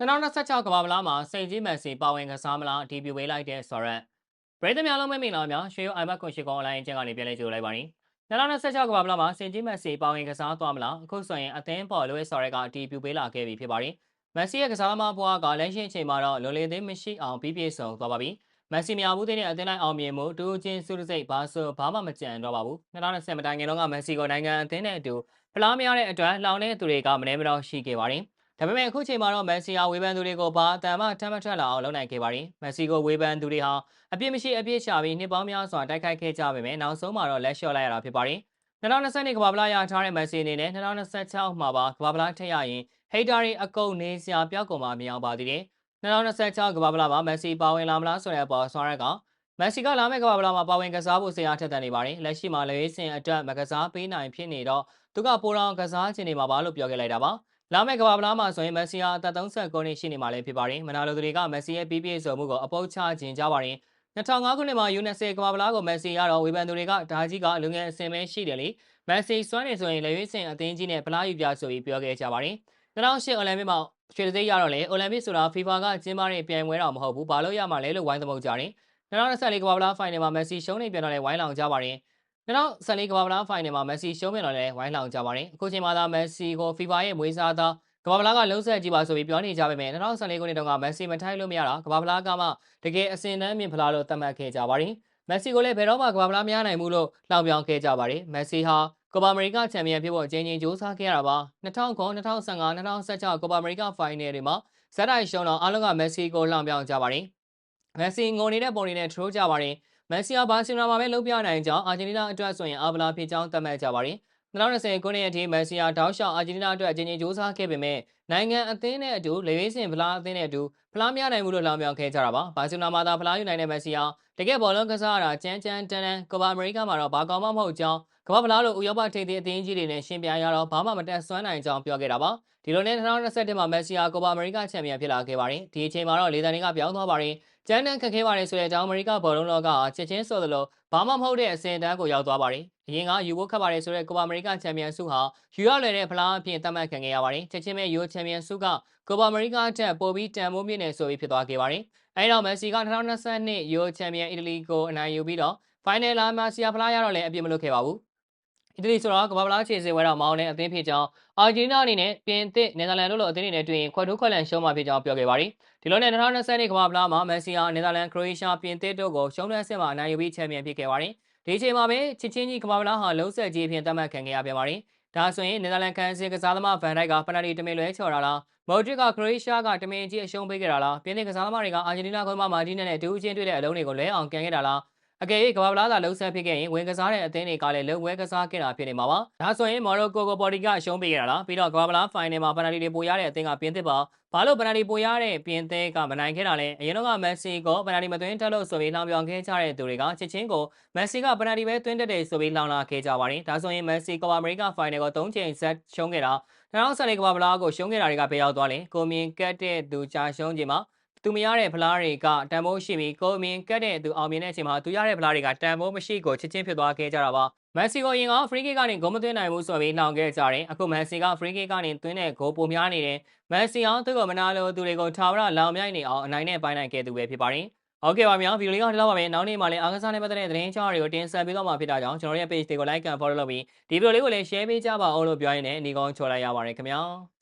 2026ကမ္ဘာဗလားမှာစိတ်ကြီးမန်စီပါဝင်ကစားမလားအတီးပြပေးလိုက်တဲ့ဆိုရက်ပရိသတ်များလုံးမမိန်လာများရွှေအိုင်မတ်ကွန်ရှိကောင်အလိုင်းအကျဉ်းကနေပြန်လဲကြိုလိုက်ပါနေ2026ကမ္ဘာဗလားမှာစိတ်ကြီးမန်စီပါဝင်ကစားသွားမလားအခုဆိုရင်အသင်းပေါ်လွဲဆိုရက်ကအတီးပြပေးလာခဲ့ပြီဖြစ်ပါတယ်မက်ဆီရဲ့ကစားသမားဘွားကလက်ရှိအချိန်မှာတော့လွန်လင်းသေးမရှိအောင်ပြီးပြည့်စုံသွားပါပြီမက်ဆီမြောက်ဘူးတဲ့အသင်းလိုက်အောင်မြင်မှုတူချင်းစုစိတ်ဘာဆိုဘာမှမကြံတော့ပါဘူး2020မတိုင်ခင်တော့ကမက်ဆီကိုနိုင်ငံအသင်းနဲ့အတူဖလားမရတဲ့အတွက်လောင်တဲ့သူတွေကမနေမတော့ရှိခဲ့ပါတယ် ဒါပေမဲ့အခုချိန်မှာတော့မက်ဆီဟာဝေဖန်သူတွေကိုဘာအတန်မှထမ်းမထွက်လာအောင်လုပ်နိုင်ခဲ့ပါတယ်။မက်ဆီကိုဝေဖန်သူတွေဟာအပြစ်မရှိအပြစ်ရှာပြီးနှစ်ပေါင်းများစွာတိုက်ခိုက်ခဲ့ကြပေမဲ့နောက်ဆုံးမှာတော့လက်လျှော့လိုက်ရတာဖြစ်ပါတယ်။2020ကမ္ဘာပလာရထားတဲ့မက်ဆီအနေနဲ့2026မှာပါကမ္ဘာပလာထက်ရရင်ဟိတ်တာတွေအကုန်နေစရာပြောက်ကုန်မှမရောက်ပါသေးတယ်။2026ကမ္ဘာပလာမှာမက်ဆီပါဝင်လာမလားဆိုတဲ့အပေါ်ဆွမ်းရက်ကမက်ဆီကလာမယ့်ကမ္ဘာပလာမှာပါဝင်ကစားဖို့ဆရာထက်တန်နေပါတယ်။လက်ရှိမှာလေစင်အတွက်မကစားပေးနိုင်ဖြစ်နေတော့သူကပိုတောင်ကစားချင်နေမှာပါလို့ပြောခဲ့လိုက်တာပါ။ လာမယ့်ကမ္ဘာဗလားမှာဆိုရင်မက်ဆီဟာအသက်39နှစ်ရှိနေမှလည်းဖြစ်ပါတယ်။မနာလိုသူတွေကမက်ဆီရဲ့ပြီးပြည့်စုံမှုကိုအပုတ်ချခြင်းကြပါတယ်။2005ခုနှစ်မှာ U20 ကမ္ဘာဗလားကိုမက်ဆီရတော့ဝေဖန်သူတွေကဒါကြီးကလူငယ်အစင်ပဲရှိတယ်လေ။မက်ဆီစွမ်းနေဆိုရင်လေရွေးစင်အသင်းကြီးနဲ့ဗလားယူပြဆိုပြီးပြောခဲ့ကြပါတယ်။2008အိုလံပစ်မှာရွှေတသိန်းရတော့လေအိုလံပစ်ဆိုတာ FIFA ကကျင်းပတဲ့ပြိုင်ပွဲတော်မဟုတ်ဘူး။ဘာလို့ရမှာလဲလို့ဝိုင်းသမုတ်ကြတယ်။2024ကမ္ဘာဗလားဖိုင်နယ်မှာမက်ဆီရှုံးနေပြန်တော့လေဝိုင်းလောင်ကြပါတယ်။ 2014ကမ္ဘာဗလားဖိုင်နယ်မှာမက်ဆီရှုံးမြင်တော့လဲဝိုင်းလောင်ကြပါတယ်အခုချိန်မှာသာမက်ဆီကို FIFA ရဲ့မွေးစားသောကမ္ဘာဗလားကလုံးဆက်ကြည့်ပါဆိုပြီးပြောနေကြပေမဲ့2014ခုနှစ်တုန်းကမက်ဆီမထိုက်လို့မရတာကမ္ဘာဗလားကမှတကယ်အစင်တန်းမြင့်ဖလားလို့သတ်မှတ်ခဲ့ကြပါတယ်မက်ဆီကိုလည်းဘယ်တော့မှကမ္ဘာဗလားမရနိုင်ဘူးလို့လှောင်ပြောင်ခဲ့ကြပါတယ်မက်ဆီဟာကိုပါအမေရိကချန်ပီယံဖြစ်ဖို့အချိန်ချင်းကြိုးစားခဲ့ရတာပါ2009 2015 2016ကိုပါအမေရိကဖိုင်နယ်တွေမှာဇက်တိုက်ရှုံးတော့အားလုံးကမက်ဆီကိုလှောင်ပြောင်ကြပါတယ်မက်ဆီငိုနေတဲ့ပုံတွေနဲ့ထရိုးကြပါတယ် မက်ဆီယာဘာစီလိုနာမှာပဲလုံးပြနိုင်ကြောင်းအာဂျင်တီးနားအတွက်ဆိုရင်အာဗလာဖြစ်ကြောင်းသတ်မှတ်ကြပါတယ်2020ခုနှစ်အထိမက်ဆီယာတောက်လျှောက်အာဂျင်တီးနားအတွက်အချင်းချင်းစူးစမ်းခဲ့ပေမဲ့နိုင်ငံအသင်းနဲ့အတူလေဝေးစင်ဖလားအသင်းနဲ့အတူဖလားမရနိုင်ဘူးလို့လောင်ပြောင်ခဲ့ကြတာပါ။ဘာစီလိုနာမှာသာဖလားယူနိုင်တဲ့မက်ဆီယာတကယ်ဘောလုံးကစားရတာကြမ်းကြမ်းတန်းတန်းကမ္ဘာအမေရိကမှာတော့ဘာကောင်းမှမဟုတ်ကြောင်းကမ္ဘာဖလားလိုဥရောပထိပ်သီးအသင်းကြီးတွေနဲ့ရှင်ပြိုင်ရတော့ဘာမှမတက်ဆွမ်းနိုင်ကြောင်းပြောခဲ့တာပါ။ ဒီလိုနဲ့2021မှာမက်ဆီယာကမ္ဘာအမေရိကချန်ပီယံဖြစ်လာခဲ့ပါတယ်။ဒီအချိန်မှာတော့လေသန်တွေကပြောင်းသွားပါတယ်။ကျန်းတန်းခက်ခဲပါတယ်ဆိုတဲ့အကြောင်းအမေရိကဘော်လုံးလောကချက်ချင်းဆိုသလိုဘာမှမဟုတ်တဲ့အစင်တန်းကိုရောက်သွားပါတယ်။အရင်ကယူဖို့ခက်ပါတယ်ဆိုတဲ့ကိုပါအမေရိကချန်ပီယံဆုဟာယူရလွယ်တဲ့ဖလားအဖြစ်သတ်မှတ်ခံခဲ့ရပါတယ်။ချက်ချင်းပဲယူချန်ပီယံဆုကကိုပါအမေရိကတက်ပိုပြီးတန်ဖိုးမြင့်နေဆိုပြီးဖြစ်သွားခဲ့ပါတယ်။အဲဒီတော့မက်ဆီက2022ယူချန်ပီယံအီတလီကိုအနိုင်ယူပြီးတော့ဖိုင်နယ်လာမှာဆီယာဖလားရတော့လည်းအပြစ်မလုပ်ခဲ့ပါဘူး။ အီတလီဆိုတော့ကမ္ဘာပလားခြေစစ်ဝဲတော့မောင်းတဲ့အသင်းဖြစ်ကြောင်းအာဂျင်တီးနားအနေနဲ့ပြင်သစ်နယ်သာလန်တို့လိုအသင်းတွေနဲ့တွေ့ရင်ခွက်ထိုးခွက်လန်ရှုံးမှာဖြစ်ကြောင်းပြောခဲ့ပါတယ်ဒီလိုနဲ့2020ကမ္ဘာပလားမှာမက်ဆီယာနယ်သာလန်ခရိုအေးရှားပြင်သစ်တို့ကိုရှုံးတဲ့အဆင့်မှာအနိုင်ယူပြီးချန်ပီယံဖြစ်ခဲ့ပါတယ်ဒီအချိန်မှာပဲချစ်ချင်းကြီးကမ္ဘာပလားဟာလုံးဆက်ကြီးအဖြစ်သတ်မှတ်ခံခဲ့ရပြန်ပါတယ်ဒါဆိုရင်နယ်သာလန်ကန်စင်ကစားသမားဗန်ဒိုက်ကပနတီတမင်လွဲချော်တာလားမော်ဒရစ်ကခရိုအေးရှားကတမင်ကြီးအရှုံးပေးခဲ့တာလားပြင်သစ်ကစားသမားတွေကအာဂျင်တီးနားခွဲမှာမာတီနဲ့တူးချင်းတွေ့တဲ့အလုံးတွေကိုလဲအောင်ကန်ခဲ့တာလား အကယ်၍ကမ္ဘာပလားသာလုံးဆက်ဖြစ်ခဲ့ရင်ဝင်ကစားတဲ့အသင်းတွေကလည်းလုံဝဲကစားခဲ့တာဖြစ်နေမှာပါဒါဆိုရင်မော်ရိုကိုကိုပေါ်တီကအရှုံးပေးခဲ့တာလားပြီးတော့ကမ္ဘာပလားဖိုင်နယ်မှာပယ်နယ်တီတွေပိုရတဲ့အသင်းကပြင်သစ်ပါဘာလို့ပယ်နယ်တီပိုရတဲ့ပြင်သစ်ကမနိုင်ခဲ့တာလဲအရင်တော့ကမက်ဆီကိုပယ်နယ်တီမသွင်းတက်လို့ဆိုပြီးလောင်ပြောင်ခဲ့ကြတဲ့သူတွေကချက်ချင်းကိုမက်ဆီကပယ်နယ်တီပဲသွင်းတက်တယ်ဆိုပြီးလောင်လာခဲ့ကြပါတယ်ဒါဆိုရင်မက်ဆီကမ္ဘာအမေရိကဖိုင်နယ်ကို၃ချိန်ဆက်ရှုံးခဲ့တာ2014ကမ္ဘာပလားကိုရှုံးခဲ့တာတွေကဖေးရောက်သွားတယ်ကိုမြင်ကတ်တဲ့သူကြာရှုံးချိန်မှာ သူမရတဲ့ဖလားတွေကတန်ဖိုးရှိပြီးကိုအမြင်ကတ်တဲ့သူအောင်မြင်တဲ့အချိန်မှာသူရတဲ့ဖလားတွေကတန်ဖိုးမရှိကိုချစ်ချင်းဖြစ်သွားခဲ့ကြတာပါမက်ဆီကိုရင်ကဖရီးကစ်ကနေဂိုးမသွင်းနိုင်ဘူးဆိုပြီးလောင်ခဲ့ကြတယ်အခုမက်ဆီကဖရီးကစ်ကနေသွင်းတဲ့ဂိုးပိုများနေတယ်မက်ဆီအောင်သူ့ကိုမနာလိုသူတွေကိုထာဝရလောင်မြိုက်နေအောင်အနိုင်နဲ့ပိုင်းနိုင်ခဲ့သူပဲဖြစ်ပါတယ်ဟုတ်ကဲ့ပါများဗီဒီယိုလေးကဒီလောက်ပါပဲနောက်နေ့မှလည်းအားကစားနဲ့ပတ်သက်တဲ့သတင်းကြောင်းတွေကိုတင်ဆက်ပေးတော့မှာဖြစ်တာကြောင့်ကျွန်တော်ရဲ့ page တွေကို like and follow လုပ်ပြီးဒီဗီဒီယိုလေးကိုလည်း share ပေးကြပါအောင်လို့ပြောရင်းနဲ့ညီကောင်းချော်လိုက်ရပါတယ်ခင်ဗျာ